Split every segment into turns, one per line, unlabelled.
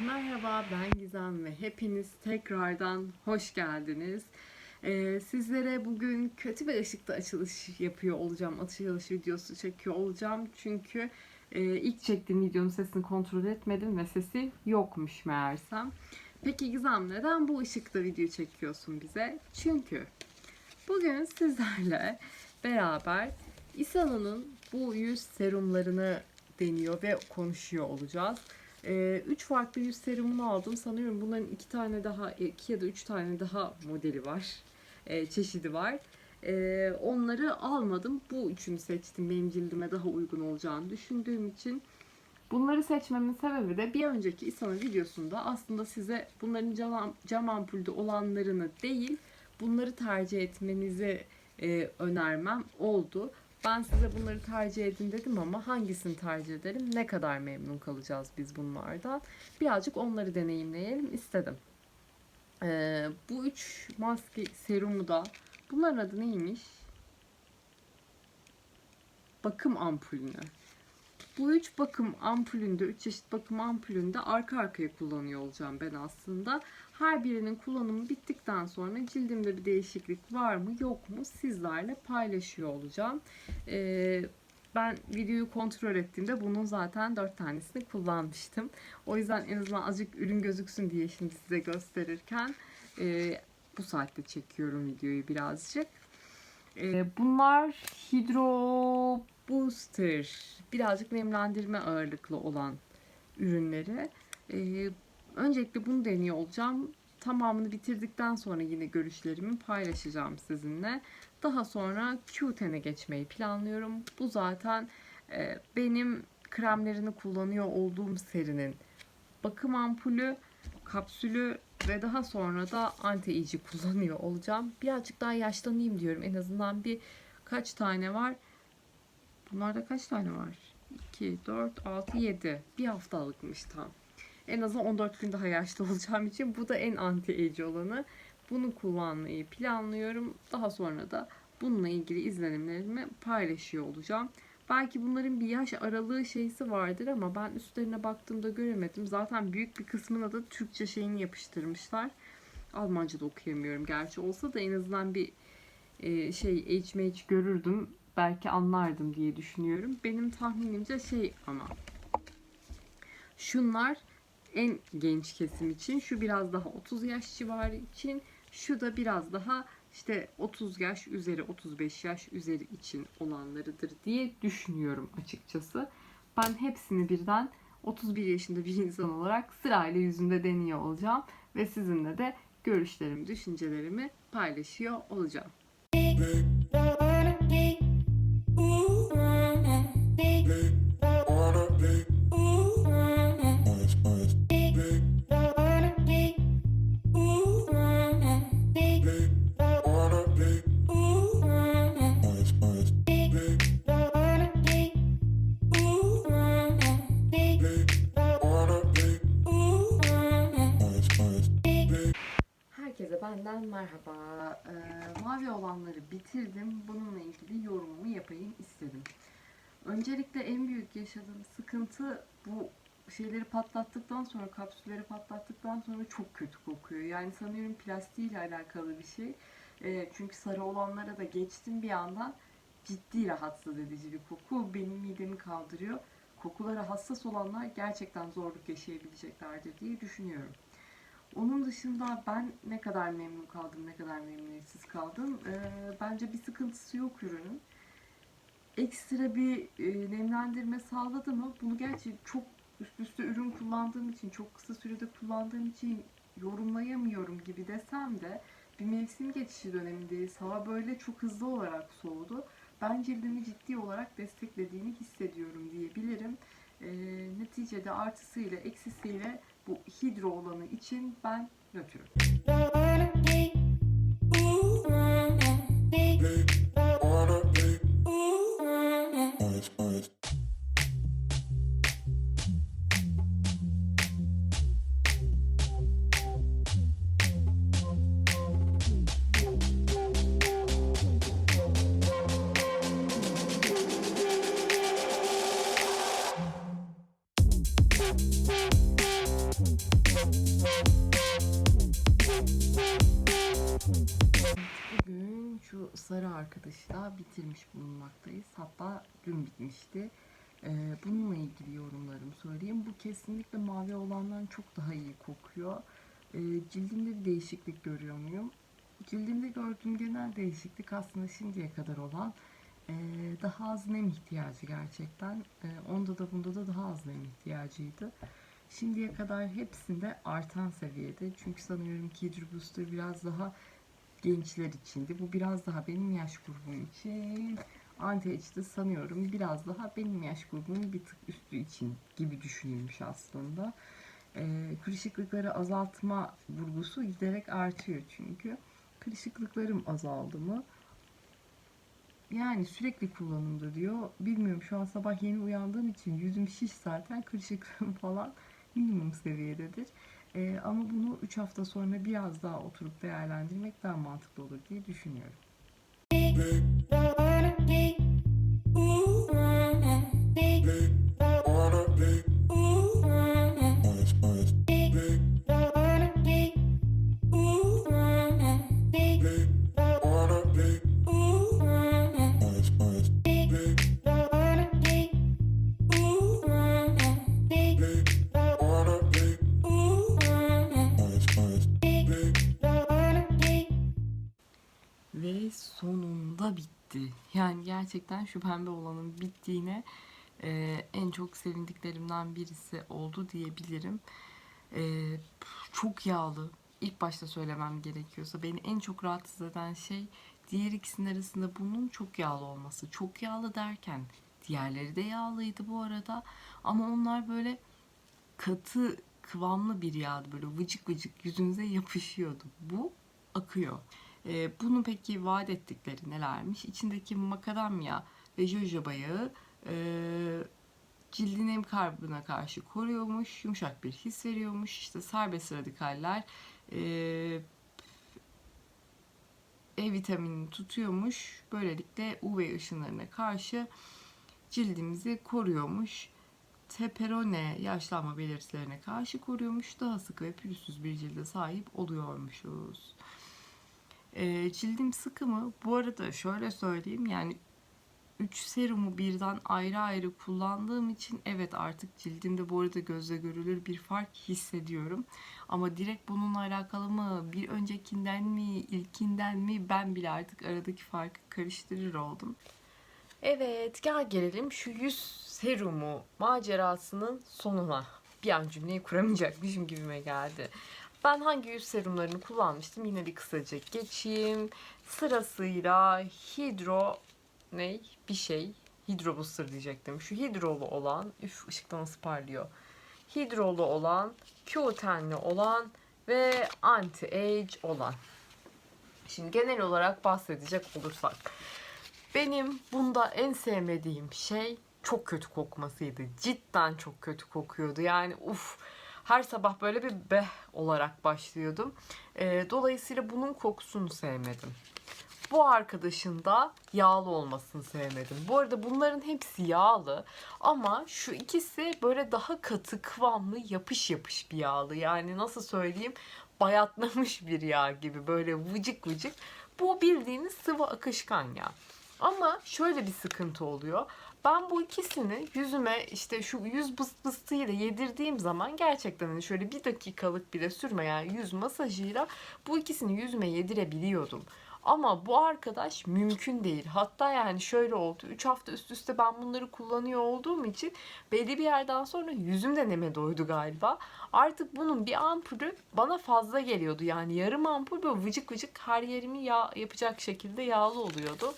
Merhaba ben Gizem ve hepiniz tekrardan hoş geldiniz. Ee, sizlere bugün kötü bir ışıkta açılış yapıyor olacağım. Açılış videosu çekiyor olacağım. Çünkü e, ilk çektiğim videonun sesini kontrol etmedim ve sesi yokmuş meğersem. Peki Gizem neden bu ışıkta video çekiyorsun bize? Çünkü bugün sizlerle beraber İsano'nun bu yüz serumlarını deniyor ve konuşuyor olacağız. Üç farklı yüz serumunu aldım. Sanıyorum bunların iki tane daha, iki ya da üç tane daha modeli var. Ee, çeşidi var. Ee, onları almadım. Bu üçünü seçtim. Benim cildime daha uygun olacağını düşündüğüm için. Bunları seçmemin sebebi de bir önceki İsana videosunda aslında size bunların cam, cam ampulde olanlarını değil, bunları tercih etmenizi e, önermem oldu. Ben size bunları tercih edin dedim ama hangisini tercih edelim? Ne kadar memnun kalacağız biz bunlardan? Birazcık onları deneyimleyelim istedim. Ee, bu üç maske serumu da bunların adı neymiş? Bakım ampulünü. Bu üç bakım ampulünde, üç çeşit bakım ampulünde arka arkaya kullanıyor olacağım ben aslında. Her birinin kullanımı bittikten sonra cildimde bir değişiklik var mı yok mu sizlerle paylaşıyor olacağım. Ee, ben videoyu kontrol ettiğimde bunun zaten 4 tanesini kullanmıştım. O yüzden en azından azıcık ürün gözüksün diye şimdi size gösterirken e, bu saatte çekiyorum videoyu birazcık. E, bunlar Hydro Booster. Birazcık nemlendirme ağırlıklı olan ürünleri. E, öncelikle bunu deniyor olacağım. Tamamını bitirdikten sonra yine görüşlerimi paylaşacağım sizinle. Daha sonra Q10'e geçmeyi planlıyorum. Bu zaten e, benim kremlerini kullanıyor olduğum serinin bakım ampulü, kapsülü ve daha sonra da anti age kullanıyor olacağım. Birazcık daha yaşlanayım diyorum. En azından bir kaç tane var? Bunlarda kaç tane var? 2, 4, 6, 7. Bir haftalıkmış tam. En azından 14 gün daha yaşlı olacağım için bu da en anti age olanı. Bunu kullanmayı planlıyorum. Daha sonra da bununla ilgili izlenimlerimi paylaşıyor olacağım. Belki bunların bir yaş aralığı şeysi vardır ama ben üstlerine baktığımda göremedim. Zaten büyük bir kısmına da Türkçe şeyini yapıştırmışlar. Almanca da okuyamıyorum gerçi olsa da en azından bir e, şey HMH görürdüm. Belki anlardım diye düşünüyorum. Benim tahminimce şey ama şunlar en genç kesim için, şu biraz daha 30 yaş civarı için, şu da biraz daha işte 30 yaş üzeri 35 yaş üzeri için olanlarıdır diye düşünüyorum açıkçası. Ben hepsini birden 31 yaşında bir insan olarak sırayla yüzünde deniyor olacağım ve sizinle de görüşlerimi, düşüncelerimi paylaşıyor olacağım. Merhaba. Ee, mavi olanları bitirdim. Bununla ilgili yorumumu yapayım istedim. Öncelikle en büyük yaşadığım sıkıntı bu şeyleri patlattıktan sonra, kapsülleri patlattıktan sonra çok kötü kokuyor. Yani sanıyorum plastiğiyle alakalı bir şey. Ee, çünkü sarı olanlara da geçtim bir yandan. Ciddi rahatsız edici bir koku. Benim midemi kaldırıyor. Kokulara hassas olanlar gerçekten zorluk yaşayabileceklerdir diye düşünüyorum. Onun dışında ben ne kadar memnun kaldım, ne kadar memnuniyetsiz kaldım. Ee, bence bir sıkıntısı yok ürünün. Ekstra bir e, nemlendirme sağladı mı? Bunu gerçi çok üst üste ürün kullandığım için, çok kısa sürede kullandığım için yorumlayamıyorum gibi desem de bir mevsim geçişi dönemindeyiz. Hava böyle çok hızlı olarak soğudu. Ben cildimi ciddi olarak desteklediğini hissediyorum diyebilirim. Ee, neticede artısıyla eksisiyle bu hidro olanı için ben nötrüm. Şu sarı arkadaşı da bitirmiş bulunmaktayız. Hatta dün bitmişti. Ee, bununla ilgili yorumlarımı söyleyeyim. Bu kesinlikle mavi olandan çok daha iyi kokuyor. Ee, cildimde bir değişiklik görüyor muyum? Cildimde gördüğüm genel değişiklik aslında şimdiye kadar olan ee, daha az nem ihtiyacı gerçekten. Ee, onda da bunda da daha az nem ihtiyacıydı. Şimdiye kadar hepsinde artan seviyede. Çünkü sanıyorum ki Hydro Booster biraz daha gençler içindi. Bu biraz daha benim yaş grubum için. Anti-Age'de sanıyorum biraz daha benim yaş grubumun bir tık üstü için gibi düşünülmüş aslında. Ee, kırışıklıkları azaltma vurgusu giderek artıyor çünkü. Kırışıklıklarım azaldı mı? Yani sürekli kullanımda diyor. Bilmiyorum şu an sabah yeni uyandığım için yüzüm şiş zaten kırışıklığım falan minimum seviyededir. Ee, ama bunu 3 hafta sonra biraz daha oturup değerlendirmek daha mantıklı olur diye düşünüyorum. Bitti. Yani gerçekten şu pembe olanın bittiğine e, en çok sevindiklerimden birisi oldu diyebilirim. E, çok yağlı. İlk başta söylemem gerekiyorsa beni en çok rahatsız eden şey diğer ikisinin arasında bunun çok yağlı olması. Çok yağlı derken diğerleri de yağlıydı bu arada ama onlar böyle katı kıvamlı bir yağdı böyle vıcık vıcık yüzünüze yapışıyordu. Bu akıyor. Ee, bunu peki vaat ettikleri nelermiş? İçindeki makadamya ve jojoba yağı e, cildin hem karbına karşı koruyormuş, yumuşak bir his veriyormuş. İşte serbest radikaller e, E vitaminini tutuyormuş. Böylelikle UV ışınlarına karşı cildimizi koruyormuş. Teperone yaşlanma belirtilerine karşı koruyormuş. Daha sık ve pürüzsüz bir cilde sahip oluyormuşuz. E, cildim sıkı mı? Bu arada şöyle söyleyeyim yani 3 serumu birden ayrı ayrı kullandığım için evet artık cildimde bu arada gözle görülür bir fark hissediyorum. Ama direkt bununla alakalı mı, bir öncekinden mi, ilkinden mi ben bile artık aradaki farkı karıştırır oldum. Evet gel gelelim şu yüz serumu macerasının sonuna. Bir an cümleyi kuramayacakmışım gibime geldi. Ben hangi yüz serumlarını kullanmıştım yine bir kısaca geçeyim. Sırasıyla hidro ne bir şey hidro booster diyecektim. Şu hidrolu olan üf ışıkta nasıl parlıyor. Hidrolu olan, Q10'li olan ve anti-age olan. Şimdi genel olarak bahsedecek olursak. Benim bunda en sevmediğim şey çok kötü kokmasıydı. Cidden çok kötü kokuyordu. Yani uf her sabah böyle bir beh olarak başlıyordum. Ee, dolayısıyla bunun kokusunu sevmedim. Bu arkadaşın da yağlı olmasını sevmedim. Bu arada bunların hepsi yağlı ama şu ikisi böyle daha katı, kıvamlı, yapış yapış bir yağlı. Yani nasıl söyleyeyim bayatlamış bir yağ gibi böyle vıcık vıcık. Bu bildiğiniz sıvı akışkan yağ. Ama şöyle bir sıkıntı oluyor. Ben bu ikisini yüzüme işte şu yüz bıs bıstığıyla yedirdiğim zaman gerçekten hani şöyle bir dakikalık bile sürmeyen yüz masajıyla bu ikisini yüzüme yedirebiliyordum. Ama bu arkadaş mümkün değil. Hatta yani şöyle oldu. 3 hafta üst üste ben bunları kullanıyor olduğum için belli bir yerden sonra yüzüm de neme doydu galiba. Artık bunun bir ampulü bana fazla geliyordu. Yani yarım ampul böyle vıcık vıcık her yerimi yağ yapacak şekilde yağlı oluyordu.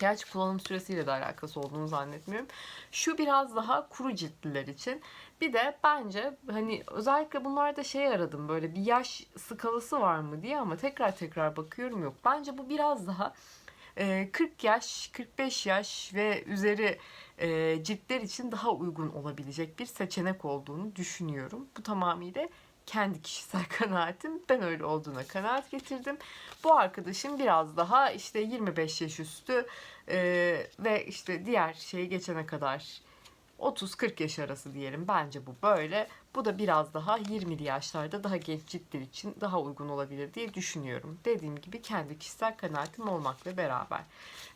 Gerçi kullanım süresiyle de alakası olduğunu zannetmiyorum. Şu biraz daha kuru ciltliler için. Bir de bence hani özellikle bunlarda şey aradım böyle bir yaş skalası var mı diye ama tekrar tekrar bakıyorum yok. Bence bu biraz daha 40 yaş, 45 yaş ve üzeri ciltler için daha uygun olabilecek bir seçenek olduğunu düşünüyorum. Bu tamamıyla kendi kişisel kanaatim. Ben öyle olduğuna kanaat getirdim. Bu arkadaşım biraz daha işte 25 yaş üstü e, ve işte diğer şeyi geçene kadar
30-40 yaş arası diyelim. Bence bu böyle. Bu da biraz daha 20'li yaşlarda daha genç ciltler için daha uygun olabilir diye düşünüyorum. Dediğim gibi kendi kişisel kanaatim olmakla beraber.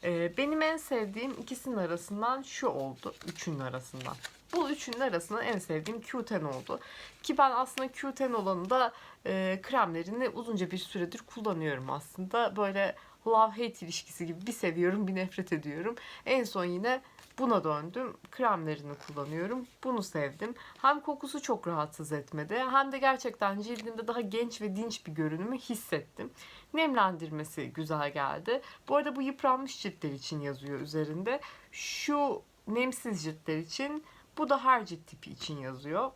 Ee, benim en sevdiğim ikisinin arasından şu oldu. Üçünün arasından. Bu üçünün arasından en sevdiğim Q10 oldu. Ki ben aslında Q10 olanında e, kremlerini uzunca bir süredir kullanıyorum aslında. Böyle love-hate ilişkisi gibi bir seviyorum bir nefret ediyorum. En son yine buna döndüm. Kremlerini kullanıyorum. Bunu sevdim. Hem kokusu çok rahatsız etmedi hem de gerçekten cildimde daha genç ve dinç bir görünümü hissettim. Nemlendirmesi güzel geldi. Bu arada bu yıpranmış ciltler için yazıyor üzerinde. Şu nemsiz ciltler için bu da her cilt tipi için yazıyor.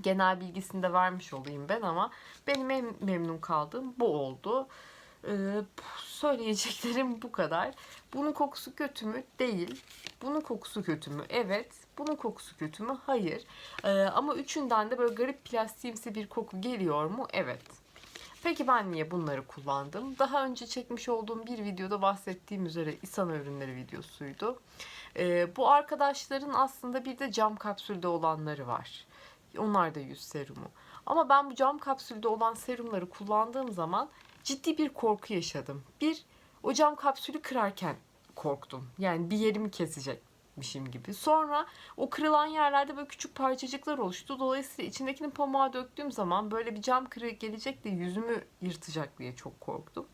Genel bilgisini de vermiş olayım ben ama benim en memnun kaldığım bu oldu. Ee, söyleyeceklerim bu kadar. Bunun kokusu kötü mü? Değil. Bunun kokusu kötü mü? Evet. Bunun kokusu kötü mü? Hayır. Ee, ama üçünden de böyle garip plastiğimsi bir koku geliyor mu? Evet. Peki ben niye bunları kullandım? Daha önce çekmiş olduğum bir videoda bahsettiğim üzere İSANA ürünleri videosuydu. Ee, bu arkadaşların aslında bir de cam kapsülde olanları var. Onlar da yüz serumu. Ama ben bu cam kapsülde olan serumları kullandığım zaman ciddi bir korku yaşadım. Bir, o cam kapsülü kırarken korktum. Yani bir yerimi kesecekmişim gibi. Sonra o kırılan yerlerde böyle küçük parçacıklar oluştu. Dolayısıyla içindekini pamuğa döktüğüm zaman böyle bir cam kırığı gelecek de yüzümü yırtacak diye çok korktum.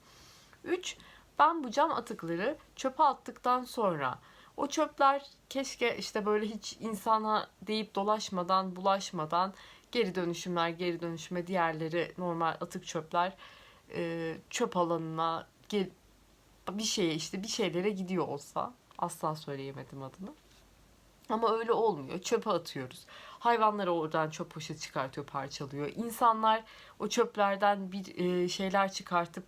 Üç, ben bu cam atıkları çöpe attıktan sonra o çöpler keşke işte böyle hiç insana deyip dolaşmadan, bulaşmadan geri dönüşümler, geri dönüşüme diğerleri normal atık çöpler çöp alanına bir şeye işte bir şeylere gidiyor olsa asla söyleyemedim adını. Ama öyle olmuyor. Çöpe atıyoruz. Hayvanlar oradan çöp poşeti çıkartıyor, parçalıyor. İnsanlar o çöplerden bir e, şeyler çıkartıp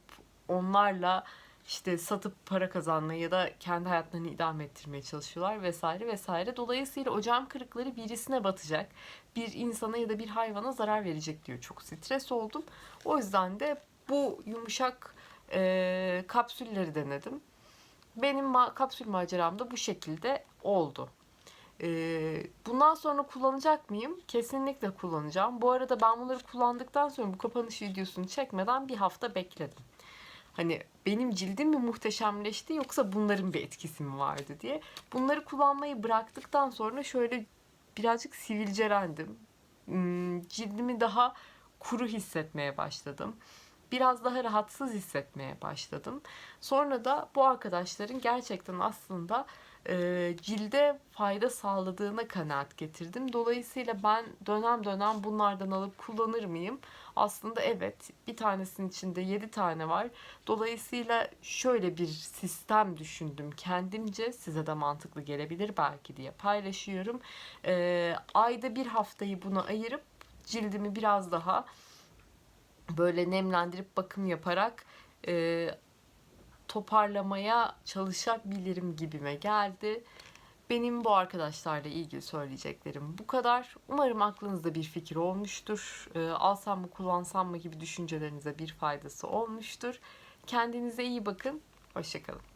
onlarla işte satıp para kazanmaya ya da kendi hayatlarını idame ettirmeye çalışıyorlar vesaire vesaire. Dolayısıyla o cam kırıkları birisine batacak. Bir insana ya da bir hayvana zarar verecek diyor. Çok stres oldum. O yüzden de bu yumuşak e, kapsülleri denedim. Benim ma- kapsül maceram da bu şekilde oldu. E, bundan sonra kullanacak mıyım? Kesinlikle kullanacağım. Bu arada ben bunları kullandıktan sonra bu kapanış videosunu çekmeden bir hafta bekledim. Hani benim cildim mi muhteşemleşti yoksa bunların bir etkisi mi vardı diye. Bunları kullanmayı bıraktıktan sonra şöyle birazcık sivilcelendim. Hmm, Cildimi daha kuru hissetmeye başladım biraz daha rahatsız hissetmeye başladım. Sonra da bu arkadaşların gerçekten aslında e, cilde fayda sağladığına kanaat getirdim. Dolayısıyla ben dönem dönem bunlardan alıp kullanır mıyım? Aslında evet. Bir tanesinin içinde 7 tane var. Dolayısıyla şöyle bir sistem düşündüm kendimce. Size de mantıklı gelebilir belki diye paylaşıyorum. E, ayda bir haftayı buna ayırıp cildimi biraz daha böyle nemlendirip bakım yaparak e, toparlamaya çalışabilirim gibime geldi. Benim bu arkadaşlarla ilgili söyleyeceklerim bu kadar. Umarım aklınızda bir fikir olmuştur. E, alsam mı kullansam mı gibi düşüncelerinize bir faydası olmuştur. Kendinize iyi bakın. Hoşçakalın.